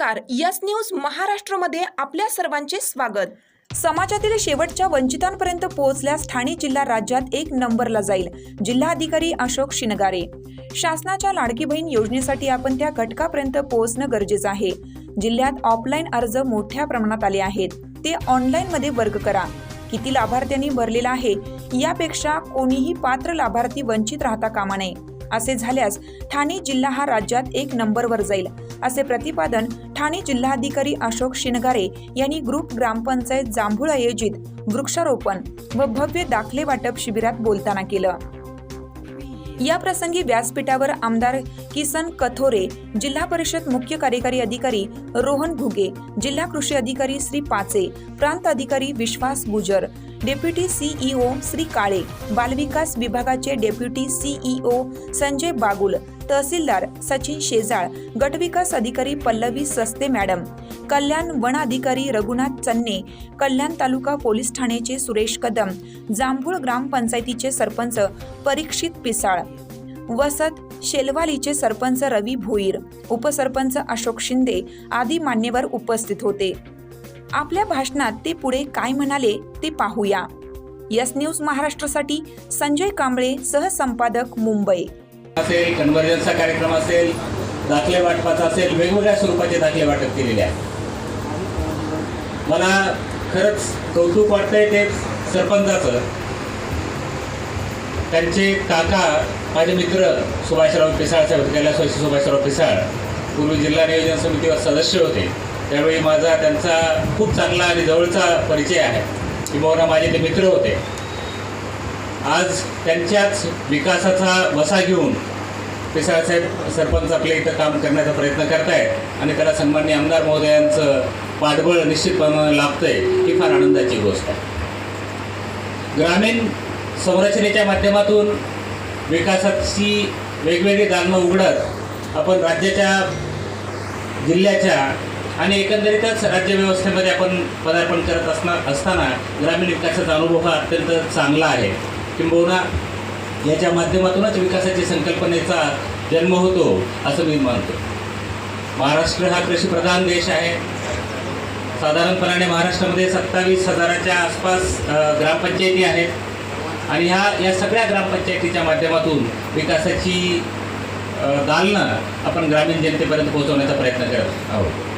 नमस्कार. Yes news महाराष्ट्रमध्ये आपल्या सर्वांचे स्वागत. समाजातील शेवटच्या वंचितांपर्यंत पोहोचल्यास ठाणे जिल्हा राज्यात एक नंबरला जाईल. जिल्हाधिकारी अशोक शिनगारे शासनाच्या लाडकी बहीण योजनेसाठी आपण त्या घटकापर्यंत पोहोचणं गरजेचं आहे. जिल्ह्यात ऑफलाईन अर्ज मोठ्या प्रमाणात आले आहेत. ते ऑनलाईन मध्ये वर्ग करा. किती लाभार्थ्यांनी भरलेला आहे? यापेक्षा कोणीही पात्र लाभार्थी वंचित राहता कामा नये. असे झाल्यास ठाणे जिल्हा हा राज्यात एक नंबरवर जाईल. असे प्रतिपादन ठाणे जिल्हाधिकारी अशोक शिनगारे यांनी ग्रुप ग्रामपंचायत जांभूळ आयोजित वृक्षारोपण व भव्य दाखले वाटप शिबिरात बोलताना केलं. या प्रसंगी व्यासपीठावर आमदार किसन कथोरे जिल्हा परिषद मुख्य कार्यकारी अधिकारी रोहन घुगे जिल्हा कृषी अधिकारी श्री पाचे प्रांत अधिकारी विश्वास गुजर डेप्युटी सीईओ श्री काळे बालविकास विभागाचे डेप्युटी सीईओ संजय बागुल तहसीलदार सचिन शेजाळ गटविकास अधिकारी पल्लवी सस्ते मॅडम कल्याण वन अधिकारी रघुनाथ चन्ने कल्याण तालुका पोलीस ठाण्याचे सुरेश कदम जांभूळ ग्रामपंचायतीचे सरपंच परीक्षित पिसाळ वसत शेलवालीचे सरपंच रवी भोईर उपसरपंच अशोक शिंदे आदी मान्यवर उपस्थित होते. आपल्या भाषणात ते पुढे काय म्हणाले ते पाहूया. यस न्यूज महाराष्ट्रासाठी संजय कांबळे सहसंपादक मुंबई. असेल कन्व्हर्जन्सचा कार्यक्रम असेल दाखले वाटपाचा असेल वेगवेगळ्या स्वरूपाचे दाखले वाटप केलेले आहे मला खरंच कौतुक वाटतंय ते सरपंचाचं. त्यांचे काका माझे मित्र सुभाषराव पिसाळ साहेब कैलासवासी सुभाषराव पिसाळ पूर्वी जिल्हा नियोजन समितीवर सदस्य होते. त्यावेळी माझा त्यांचा खूप चांगला आणि जवळचा परिचय आहे. किंवा माझे ते मित्र होते. आज त्यांच्याच विकासाचा वसा घेऊन पिसाळ साहेब सरपंच आपल्या इथं काम करण्याचा प्रयत्न करतायत आणि त्याला सन्मान्य आमदार महोदयांचं पाठबळ निश्चितपणे लाभतंय ही फार आनंदाची गोष्ट आहे. ग्रामीण संरचनेच्या माध्यमातून विकासाची वेगवेगळी दालनं उघडत आपण राज्याच्या जिल्ह्याच्या आणि एकंदरीतच राज्यव्यवस्थेमध्ये आपण पदार्पण करत असणार असताना ग्रामीण विकासाचा अनुभव हा अत्यंत चांगला आहे. किंबहुना याच्या माध्यमातूनच विकासाच्या संकल्पनेचा जन्म होतो असं मी मानतो. महाराष्ट्र हा कृषीप्रधान देश आहे. साधारणपणाने महाराष्ट्रामध्ये सत्तावीस हजाराच्या आसपास ग्रामपंचायती आहेत. आणि ह्या या सगळ्या ग्रामपंचायतीच्या माध्यमातून विकासाची दालनं आपण ग्रामीण जनतेपर्यंत पोहोचवण्याचा प्रयत्न करत आहोत.